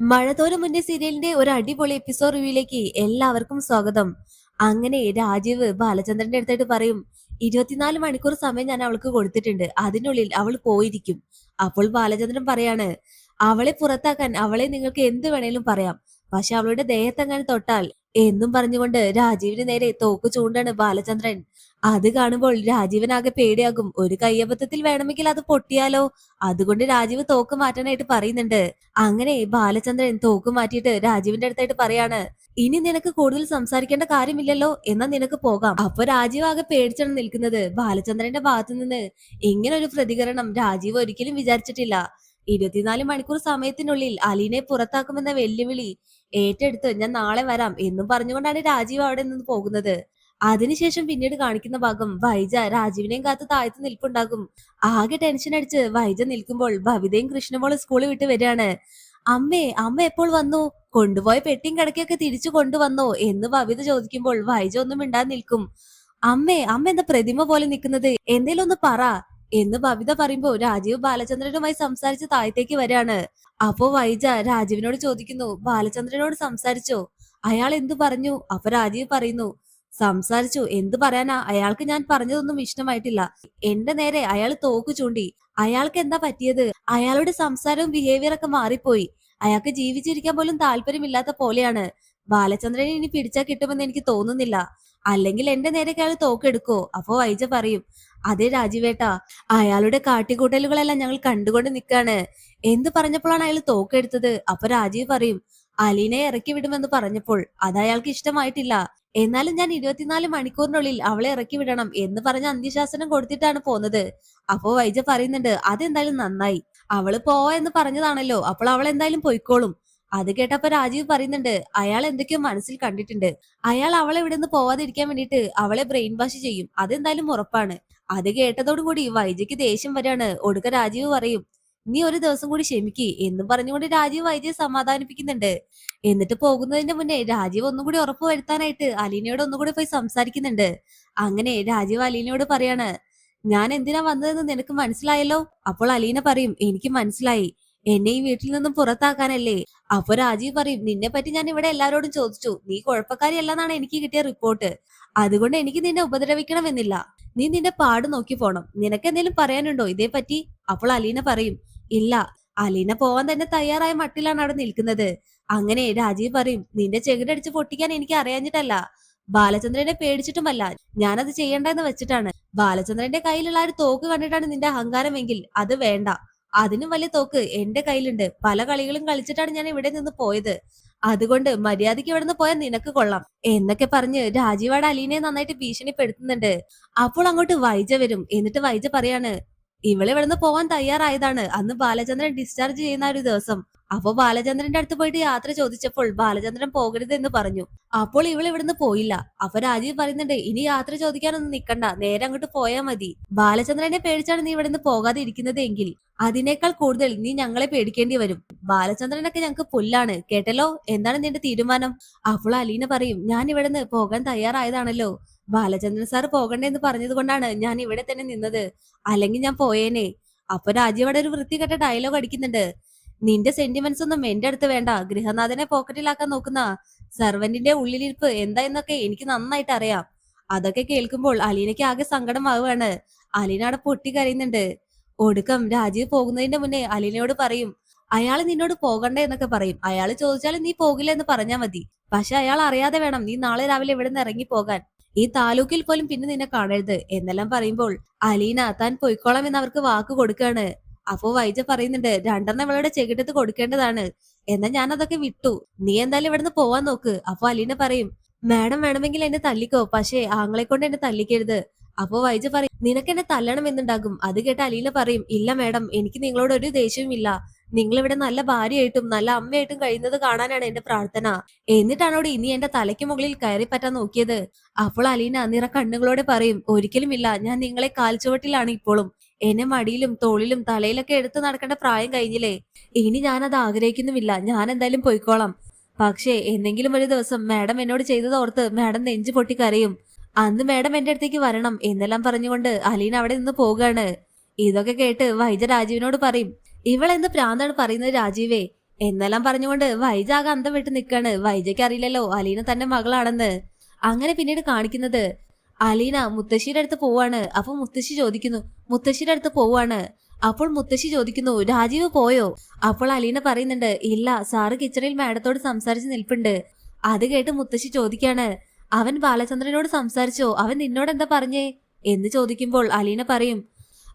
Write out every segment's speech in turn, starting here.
മഴതോരം മുന്നേ സീരിയലിന്റെ ഒരു അടിപൊളി എപ്പിസോഡ് റിവ്യൂയിലേക്ക് എല്ലാവർക്കും സ്വാഗതം. അങ്ങനെ രാജീവ് ബാലചന്ദ്രന്റെ അടുത്തായിട്ട് പറയും ഇരുപത്തിനാല് മണിക്കൂർ സമയം ഞാൻ അവൾക്ക് കൊടുത്തിട്ടുണ്ട്. അതിനുള്ളിൽ അവൾ പോയിരിക്കും. അപ്പോൾ ബാലചന്ദ്രൻ പറയാണ് അവളെ പുറത്താക്കാൻ അവളെ നിങ്ങൾക്ക് എന്ത് വേണേലും പറയാം. പക്ഷെ അവളുടെ ദേഹത്തെങ്ങാൻ തൊട്ടാൽ എന്നും പറഞ്ഞുകൊണ്ട് രാജീവിന് നേരെ തോക്ക് ചൂണ്ടാണ് ബാലചന്ദ്രൻ. അത് കാണുമ്പോൾ രാജീവനാകെ പേടിയാകും. ഒരു കയ്യബദ്ധത്തിൽ വേണമെങ്കിൽ അത് പൊട്ടിയാലോ? അതുകൊണ്ട് രാജീവ് തോക്ക് മാറ്റാനായിട്ട് പറയുന്നുണ്ട്. അങ്ങനെ ബാലചന്ദ്രൻ തോക്ക് മാറ്റിയിട്ട് രാജീവിന്റെ അടുത്തായിട്ട് പറയാണ് ഇനി നിനക്ക് കൂടുതൽ സംസാരിക്കേണ്ട കാര്യമില്ലല്ലോ എന്നാ നിനക്ക് പോകാം. അപ്പൊ രാജീവ് ആകെ പേടിച്ചാണ് നിൽക്കുന്നത്. ബാലചന്ദ്രന്റെ ഭാഗത്തു നിന്ന് ഇങ്ങനെ ഒരു പ്രതികരണം രാജീവ് ഒരിക്കലും വിചാരിച്ചിട്ടില്ല. ഇരുപത്തിനാല് മണിക്കൂർ സമയത്തിനുള്ളിൽ അലീനെ പുറത്താക്കുമെന്ന വെല്ലുവിളി ഏറ്റെടുത്ത് ഞാൻ നാളെ വരാം എന്നും പറഞ്ഞുകൊണ്ടാണ് രാജീവ് അവിടെ നിന്ന് പോകുന്നത്. അതിനുശേഷം പിന്നീട് കാണിക്കുന്ന ഭാഗം വൈജ രാജീവിനെയും കാത്ത് താഴ്ത്തു നിൽപ്പുണ്ടാകും. ആകെ ടെൻഷൻ അടിച്ച് വൈജ നിൽക്കുമ്പോൾ ഭവിതയും കൃഷ്ണമോളും സ്കൂളിൽ വിട്ട് വരികയാണ്. അമ്മേ അമ്മ എപ്പോൾ വന്നു? കൊണ്ടുപോയ പെട്ടിയും കിടക്കയൊക്കെ തിരിച്ചു കൊണ്ടുവന്നോ എന്ന് ഭവിത ചോദിക്കുമ്പോൾ വൈജ ഒന്നും മിണ്ടാതെ നിൽക്കും. അമ്മേ അമ്മ എന്താ പ്രതിമ പോലെ നിൽക്കുന്നത്? എന്തേലും ഒന്ന് പറ. എന്ന് ഭവിത പറയുമ്പോ രാജീവ് ബാലചന്ദ്രനുമായി സംസാരിച്ച് താഴത്തേക്ക് വരാണ്. അപ്പോ വൈജ രാജീവിനോട് ചോദിക്കുന്നു ബാലചന്ദ്രനോട് സംസാരിച്ചോ? അയാൾ എന്തു പറഞ്ഞു? അപ്പൊ രാജീവ് പറയുന്നു സംസാരിച്ചു. എന്ത് പറയാനാ? അയാൾക്ക് ഞാൻ പറഞ്ഞതൊന്നും ഇഷ്ടമായിട്ടില്ല. എന്റെ നേരെ അയാൾ തോക്ക് ചൂണ്ടി. അയാൾക്ക് എന്താ പറ്റിയത്? അയാളുടെ സംസാരവും ബിഹേവിയർ ഒക്കെ മാറിപ്പോയി. അയാൾക്ക് ജീവിച്ചിരിക്കാൻ പോലും താല്പര്യമില്ലാത്ത പോലെയാണ്. ബാലചന്ദ്രനെ ഇനി പിടിച്ചാൽ കിട്ടുമെന്ന് എനിക്ക് തോന്നുന്നില്ല. അല്ലെങ്കിൽ എന്റെ നേരെ അയാൾ തോക്കെടുക്കോ? അപ്പോ വൈജ പറയും അതെ രാജീവേട്ടാ അയാളുടെ കാട്ടിക്കൂട്ടലുകളെല്ലാം ഞങ്ങൾ കണ്ടുകൊണ്ട് നിൽക്കാണ് എന്ത് പറഞ്ഞപ്പോഴാണ് അയാൾ തോക്കെടുത്തത് അപ്പൊ രാജീവ് പറയും അലീനെ ഇറക്കി വിടുമെന്ന് പറഞ്ഞപ്പോൾ അത് അയാൾക്ക് ഇഷ്ടമായിട്ടില്ല. എന്നാലും ഞാൻ ഇരുപത്തിനാല് മണിക്കൂറിനുള്ളിൽ അവളെ ഇറക്കി വിടണം എന്ന് പറഞ്ഞ അന്ത്യശാസനം കൊടുത്തിട്ടാണ് പോന്നത്. അപ്പോ വൈജ പറയുന്നുണ്ട് അതെന്തായാലും നന്നായി. അവൾ പോവാ എന്ന് പറഞ്ഞതാണല്ലോ അപ്പോൾ അവൾ എന്തായാലും പൊയ്ക്കോളും. അത് കേട്ടപ്പോ രാജീവ് പറയുന്നുണ്ട് അയാൾ എന്തൊക്കെയോ മനസ്സിൽ കണ്ടിട്ടുണ്ട്. അയാൾ അവളെ ഇവിടെ നിന്ന് പോവാതിരിക്കാൻ വേണ്ടിയിട്ട് അവളെ ബ്രെയിൻ വാഷ് ചെയ്യും. അതെന്തായാലും ഉറപ്പാണ്. അത് കേട്ടതോടുകൂടി വൈജയ്ക്ക് ദേഷ്യം വരാണ്. ഒടുക്ക രാജീവ് പറയും നീ ഒരു ദിവസം കൂടി ക്ഷമിക്ക്. എന്നും പറഞ്ഞുകൊണ്ട് രാജീവ് വൈജയെ സമാധാനിപ്പിക്കുന്നുണ്ട്. എന്നിട്ട് പോകുന്നതിന്റെ മുന്നേ രാജീവ് ഒന്നുകൂടി ഉറപ്പ് വരുത്താനായിട്ട് അലീനയോട് ഒന്നുകൂടി പോയി സംസാരിക്കുന്നുണ്ട്. അങ്ങനെ രാജീവ് അലീനയോട് പറയാണ് ഞാൻ എന്തിനാ വന്നതെന്ന് നിനക്ക് മനസ്സിലായല്ലോ? അപ്പോൾ അലീന പറയും എനിക്ക് മനസ്സിലായി. എന്നെ ഈ വീട്ടിൽ നിന്നും പുറത്താക്കാനല്ലേ? അപ്പൊ രാജീവ് പറയും നിന്നെ പറ്റി ഞാൻ ഇവിടെ എല്ലാരോടും ചോദിച്ചു. നീ കുഴപ്പക്കാരിയല്ലെന്നാണ് എനിക്ക് കിട്ടിയ റിപ്പോർട്ട് അതുകൊണ്ട് എനിക്ക് നിന്നെ ഉപദ്രവിക്കണമെന്നില്ല. നീ നിന്റെ പാട് നോക്കി പോണം. നിനക്ക് എന്തെങ്കിലും പറയാനുണ്ടോ ഇതേ പറ്റി അപ്പോൾ അലീന പറയും ഇല്ല. അലീന പോവാൻ തന്നെ തയ്യാറായ മട്ടിലാണ് അവിടെ നിൽക്കുന്നത്. അങ്ങനെ രാജീവ് പറയും നിന്റെ ചെകിടടിച്ച് പൊട്ടിക്കാൻ എനിക്ക് അറിയാഞ്ഞിട്ടല്ല. ബാലചന്ദ്രനെ പേടിച്ചിട്ടുമല്ല. ഞാനത് ചെയ്യണ്ടെന്ന് വെച്ചിട്ടാണ്. ബാലചന്ദ്രന്റെ കയ്യിലുള്ള ഒരു തോക്ക് കണ്ടിട്ടാണ് നിന്റെ അഹങ്കാരമെങ്കിൽ അത് വേണ്ട. അതിനും വലിയ തോക്ക് എന്റെ കയ്യിലുണ്ട്. പല കളികളും കളിച്ചിട്ടാണ് ഞാൻ ഇവിടെ നിന്ന് പോയത്. അതുകൊണ്ട് മര്യാദയ്ക്ക് ഇവിടുന്ന് പോയാൽ നിനക്ക് കൊള്ളാം. എന്നൊക്കെ പറഞ്ഞ് രാജീവാട് അലീനെ നന്നായിട്ട് ഭീഷണിപ്പെടുത്തുന്നുണ്ട്. അപ്പോൾ അങ്ങോട്ട് വൈജ വരും. എന്നിട്ട് വൈജ പറയാണ് ഇവളെ ഇവിടുന്ന് പോവാൻ തയ്യാറായതാണ്. അന്ന് ബാലചന്ദ്രൻ ഡിസ്ചാർജ് ചെയ്യുന്ന ഒരു ദിവസം അപ്പൊ ബാലചന്ദ്രന്റെ അടുത്ത് പോയിട്ട് യാത്ര ചോദിച്ചപ്പോൾ ബാലചന്ദ്രൻ പോകരുത് എന്ന് പറഞ്ഞു. അപ്പോൾ ഇവൾ ഇവിടുന്ന് പോയില്ല. അപ്പൊ രാജീവ് പറയുന്നുണ്ട് ഇനി യാത്ര ചോദിക്കാനൊന്നും നിക്കണ്ട. നേരെ അങ്ങോട്ട് പോയാൽ മതി. ബാലചന്ദ്രനെ പേടിച്ചാണ് നീ ഇവിടുന്ന് പോകാതെ ഇരിക്കുന്നത് എങ്കിൽ. അതിനേക്കാൾ കൂടുതൽ നീ ഞങ്ങളെ പേടിക്കേണ്ടി വരും. ബാലചന്ദ്രനൊക്കെ ഞങ്ങൾക്ക് പുല്ലാണ്. കേട്ടല്ലോ? എന്താണ് നിന്റെ തീരുമാനം? അപ്പോൾ അലീന പറയും ഞാൻ ഇവിടുന്ന് പോകാൻ തയ്യാറായതാണല്ലോ. ബാലചന്ദ്രൻ സാർ പോകണ്ടെന്ന് പറഞ്ഞത് കൊണ്ടാണ് ഞാൻ ഇവിടെ തന്നെ നിന്നത്. അല്ലെങ്കിൽ ഞാൻ പോയേനെ. അപ്പൊ രാജീവ് അവിടെ ഒരു വൃത്തികെട്ട ഡയലോഗ് അടിക്കുന്നുണ്ട്. നിന്റെ സെന്റിമെന്റ്സ് ഒന്നും എന്റെ അടുത്ത് വേണ്ട. ഗൃഹനാഥനെ പോക്കറ്റിലാക്കാൻ നോക്കുന്ന സെർവന്റിന്റെ ഉള്ളിലിരിപ്പ് എന്താ എന്നൊക്കെ എനിക്ക് നന്നായിട്ട് അറിയാം. അതൊക്കെ കേൾക്കുമ്പോൾ അലീനയ്ക്ക് ആകെ സങ്കടമാവുകയാണ്. അലീന അവിടെ പൊട്ടി കരയുന്നുണ്ട് ഒടുക്കം രാജീവ് പോകുന്നതിന്റെ മുന്നേ അലീനയോട് പറയും അയാൾ നിന്നോട് പോകണ്ടേ എന്നൊക്കെ പറയും. അയാൾ ചോദിച്ചാൽ നീ പോകില്ല എന്ന് പറഞ്ഞാൽ മതി. പക്ഷെ അയാൾ അറിയാതെ വേണം നീ നാളെ രാവിലെ ഇവിടെ നിന്ന് ഇറങ്ങി പോകാൻ. ഈ താലൂക്കിൽ പോലും പിന്നെ നിന്നെ കാണരുത്. എന്നെല്ലാം പറയുമ്പോൾ അലീന താൻ പൊയ്ക്കോളാം എന്ന് അവർക്ക് വാക്ക് കൊടുക്കാണ് അപ്പോ വൈജ പറയുന്നുണ്ട് രണ്ടെണ്ണം ഇവളുടെ ചെകിട്ടത്ത് കൊടുക്കേണ്ടതാണ്. എന്നാ ഞാൻ അതൊക്കെ വിട്ടു. നീ എന്തായാലും ഇവിടുന്ന് പോവാൻ നോക്ക്. അപ്പൊ അലീന പറയും മാഡം വേണമെങ്കിൽ എന്നെ തല്ലിക്കോ. പക്ഷേ ആങ്ങളെ കൊണ്ട് എന്നെ തല്ലിക്കരുത്. അപ്പോ വൈജ പറയും നിനക്ക് എന്നെ തല്ലണം എന്നുണ്ടാകും. അത് കേട്ട് അലീന പറയും ഇല്ല മാഡം എനിക്ക് നിങ്ങളോട് ഒരു ദേഷ്യവും ഇല്ല. നിങ്ങൾ ഇവിടെ നല്ല ഭാര്യയായിട്ടും നല്ല അമ്മയായിട്ടും കഴിയുന്നത് കാണാനാണ് എന്റെ പ്രാർത്ഥന. എന്നിട്ടാണ് അവിടെ ഇനി എന്റെ തലയ്ക്ക് മുകളിൽ കയറി പറ്റാൻ നോക്കിയത്? അപ്പോൾ അലീന നിറ കണ്ണുകളോടെ പറയും ഒരിക്കലുമില്ല. ഞാൻ നിങ്ങളെ കാൽച്ചുവട്ടിലാണ് ഇപ്പോഴും. എന്നെ മടിയിലും തോളിലും തലയിലൊക്കെ എടുത്തു നടക്കേണ്ട പ്രായം കഴിഞ്ഞില്ലേ? ഇനി ഞാൻ അത് ആഗ്രഹിക്കുന്നുമില്ല. ഞാൻ എന്തായാലും പോയിക്കോളാം. പക്ഷേ എന്തെങ്കിലും ഒരു ദിവസം മാഡം എന്നോട് ചെയ്തത് ഓർത്ത് മാഡം നെഞ്ചു പൊട്ടി കരയും അന്ന് മാഡം എന്റെ അടുത്തേക്ക് വരണം എന്നെല്ലാം പറഞ്ഞുകൊണ്ട് അലീന അവിടെ നിന്ന് പോവുകയാണ് ഇതൊക്കെ കേട്ട് വൈജ രാജീവിനോട് പറയും ഇവളെന്ത് പ്രാന്താണ് പറയുന്നത് രാജീവേ? എന്നെല്ലാം പറഞ്ഞുകൊണ്ട് വൈജ ആകെ അന്തം വിട്ട് നിൽക്കാണ് വൈജയ്ക്ക് അറിയില്ലല്ലോ അലീന തന്റെ മകളാണെന്ന്. അങ്ങനെ പിന്നീട് കാണിക്കുന്നത് അലീന മുത്തശ്ശിയുടെ അടുത്ത് പോവാണ്. അപ്പൊ മുത്തശ്ശി ചോദിക്കുന്നു മുത്തശ്ശിയുടെ അടുത്ത് പോവാണ്. അപ്പോൾ മുത്തശ്ശി ചോദിക്കുന്നു രാജീവ് പോയോ? അപ്പോൾ അലീന പറയുന്നുണ്ട് ഇല്ല സാറ് കിച്ചണിൽ മാഡത്തോട് സംസാരിച്ച് നിൽപ്പുണ്ട്. അത് കേട്ട് മുത്തശ്ശി ചോദിക്കാണ് അവൻ ബാലചന്ദ്രനോട് സംസാരിച്ചോ? അവൻ നിന്നോട് എന്താ പറഞ്ഞേ? എന്ന് ചോദിക്കുമ്പോൾ അലീന പറയും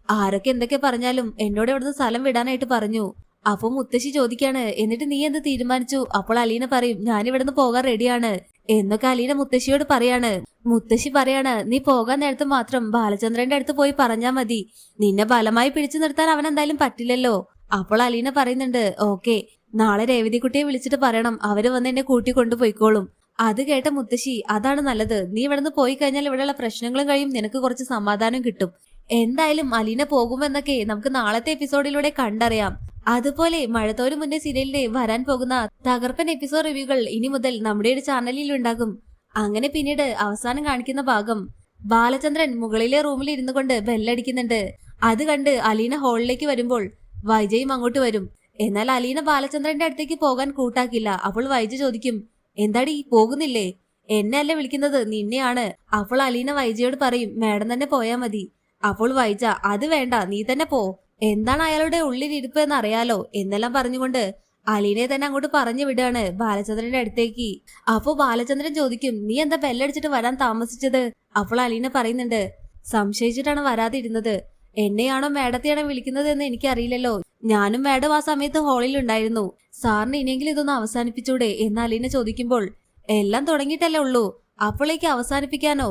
ആരൊക്കെ എന്തൊക്കെ പറഞ്ഞാലും എന്നോട് ഇവിടുന്ന് സ്ഥലം വിടാനായിട്ട് പറഞ്ഞു. അപ്പൊ മുത്തശ്ശി ചോദിക്കാണ് എന്നിട്ട് നീ എന്ത് തീരുമാനിച്ചു? അപ്പോൾ അലീന പറയും ഞാൻ ഇവിടുന്ന് പോകാൻ റെഡിയാണ് എന്നൊക്കെ അലീന മുത്തശ്ശിയോട് പറയാണ്. മുത്തശ്ശി പറയാണ് നീ പോകാൻ നേരത്ത് മാത്രം ബാലചന്ദ്രന്റെ അടുത്ത് പോയി പറഞ്ഞാ മതി. നിന്നെ ബലമായി പിടിച്ചു നിർത്താൻ അവൻ എന്തായാലും പറ്റില്ലല്ലോ. അപ്പോൾ അലീന പറയുന്നുണ്ട് ഓക്കെ നാളെ രേവതിക്കുട്ടിയെ വിളിച്ചിട്ട് പറയണം. അവർ വന്ന് എന്നെ കൂട്ടി കൊണ്ടുപോയിക്കോളും. അത് കേട്ട മുത്തശ്ശി അതാണ് നല്ലത്. നീ ഇവിടുന്ന് പോയി കഴിഞ്ഞാൽ ഇവിടെയുള്ള പ്രശ്നങ്ങളും കഴിയും. നിനക്ക് കുറച്ച് സമാധാനം കിട്ടും. എന്തായാലും അലീന പോകുമെന്നൊക്കെ നമുക്ക് നാളത്തെ എപ്പിസോഡിലൂടെ കണ്ടറിയാം. അതുപോലെ മഴത്തോരു മുന്നേ സീരിയലിന്റെ വരാൻ പോകുന്ന തകർപ്പൻ എപ്പിസോഡ് റിവ്യൂകൾ ഇനി മുതൽ നമ്മുടെ ഒരു ചാനലിൽ ഉണ്ടാകും. അങ്ങനെ പിന്നീട് അവസാനം കാണിക്കുന്ന ഭാഗം ബാലചന്ദ്രൻ മുകളിലെ റൂമിൽ ഇരുന്നു കൊണ്ട് ബെല്ലടിക്കുന്നുണ്ട്. അത് കണ്ട് അലീന ഹാളിലേക്ക് വരുമ്പോൾ വൈജയും അങ്ങോട്ട് വരും. എന്നാൽ അലീന ബാലചന്ദ്രന്റെ അടുത്തേക്ക് പോകാൻ കൂട്ടാക്കില്ല. അപ്പോൾ വൈജ ചോദിക്കും എന്താടി പോകുന്നില്ലേ? എന്നെ അല്ല വിളിക്കുന്നത്? നിന്നെയാണ്. അപ്പോൾ അലീന വൈജയോട് പറയും മേഡം തന്നെ പോയാ മതി. അപ്പോൾ വൈജ അത് വേണ്ട നീ തന്നെ പോ. എന്താണ് അയാളുടെ ഉള്ളിലിരിപ്പ് എന്ന് അറിയാലോ എന്നെല്ലാം പറഞ്ഞുകൊണ്ട് അലീനെ തന്നെ അങ്ങോട്ട് പറഞ്ഞു വിടുകയാണ് ബാലചന്ദ്രന്റെ അടുത്തേക്ക്. അപ്പോ ബാലചന്ദ്രൻ ചോദിക്കും നീ എന്താ ബെല്ലടിച്ചിട്ട് വരാൻ താമസിച്ചത്? അപ്പോൾ അലീന പറയുന്നുണ്ട് സംശയിച്ചിട്ടാണ് വരാതിരുന്നത്. എന്നെയാണോ മേഡത്തെയാണോ വിളിക്കുന്നത് എന്ന് എനിക്കറിയില്ലല്ലോ. ഞാനും മേഡം ആ സമയത്ത് ഹാളിൽ ഉണ്ടായിരുന്നു സാറിന് ഇനിയെങ്കിലും ഇതൊന്ന് അവസാനിപ്പിച്ചൂടെ? എന്ന് അലീന ചോദിക്കുമ്പോൾ എല്ലാം തുടങ്ങിയിട്ടല്ലേ ഉള്ളൂ. അപ്പോഴേക്ക് അവസാനിപ്പിക്കാനോ?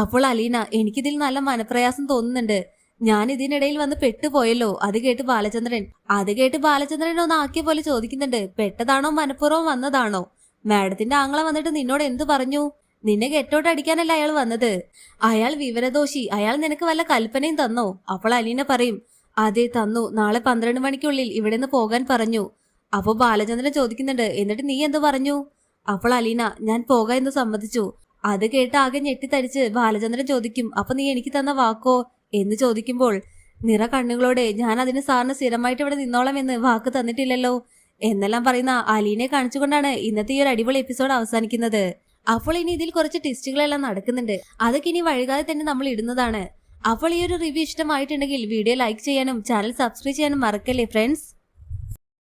അപ്പോൾ അലീന എനിക്കിതിൽ നല്ല മനപ്രയാസം തോന്നുന്നുണ്ട്. ഞാൻ ഇതിനിടയിൽ വന്ന് പെട്ടുപോയല്ലോ. അത് കേട്ട് ബാലചന്ദ്രൻ അത് കേട്ട് ബാലചന്ദ്രൻ ഒന്ന് ആക്കിയ പോലെ ചോദിക്കുന്നുണ്ട്. പെട്ടതാണോ മനഃപൂർവം വന്നതാണോ? മാഡത്തിന്റെ ആങ്ങളെ വന്നിട്ട് നിന്നോട് എന്തു പറഞ്ഞു? നിന്നെ കെട്ടോട്ട് അടിക്കാനല്ല അയാൾ വന്നത്. അയാൾ വിവരദോഷി. അയാൾ നിനക്ക് വല്ല കൽപ്പനയും തന്നോ? അപ്പോൾ അലീന പറയും. അതെ തന്നു. നാളെ പന്ത്രണ്ട് മണിക്കുള്ളിൽ ഇവിടെ നിന്ന് പോകാൻ പറഞ്ഞു. അപ്പൊ ബാലചന്ദ്രൻ ചോദിക്കുന്നുണ്ട് എന്നിട്ട് നീ എന്തു പറഞ്ഞു? അപ്പോൾ അലീന ഞാൻ പോകാൻ എന്ന് സമ്മതിച്ചു. അത് കേട്ട് ആകെ ഞെട്ടിത്തരിച്ച് ബാലചന്ദ്രൻ ചോദിക്കും അപ്പൊ നീ എനിക്ക് തന്ന വാക്കോ? എന്ന് ചോദിക്കുമ്പോൾ നിറ കണ്ണുകളോടെ ഞാൻ അതിന് സാറിന് സ്ഥിരമായിട്ട് ഇവിടെ നിന്നോളാം എന്ന് വാക്ക് തന്നിട്ടില്ലല്ലോ. എന്നെല്ലാം പറയുന്ന അലീനെ കാണിച്ചുകൊണ്ടാണ് ഇന്നത്തെ ഈ ഒരു അടിപൊളി എപ്പിസോഡ് അവസാനിക്കുന്നത്. അപ്പോൾ ഇനി ഇതിൽ കുറച്ച് ടെസ്റ്റുകളെല്ലാം നടക്കുന്നുണ്ട്. അതൊക്കെ ഇനി വഴുകാതെ തന്നെ നമ്മൾ ഇടുന്നതാണ്. അപ്പോൾ ഈ ഒരു റിവ്യൂ ഇഷ്ടമായിട്ടുണ്ടെങ്കിൽ വീഡിയോ ലൈക്ക് ചെയ്യാനും ചാനൽ സബ്സ്ക്രൈബ് ചെയ്യാനും മറക്കല്ലേ ഫ്രണ്ട്സ്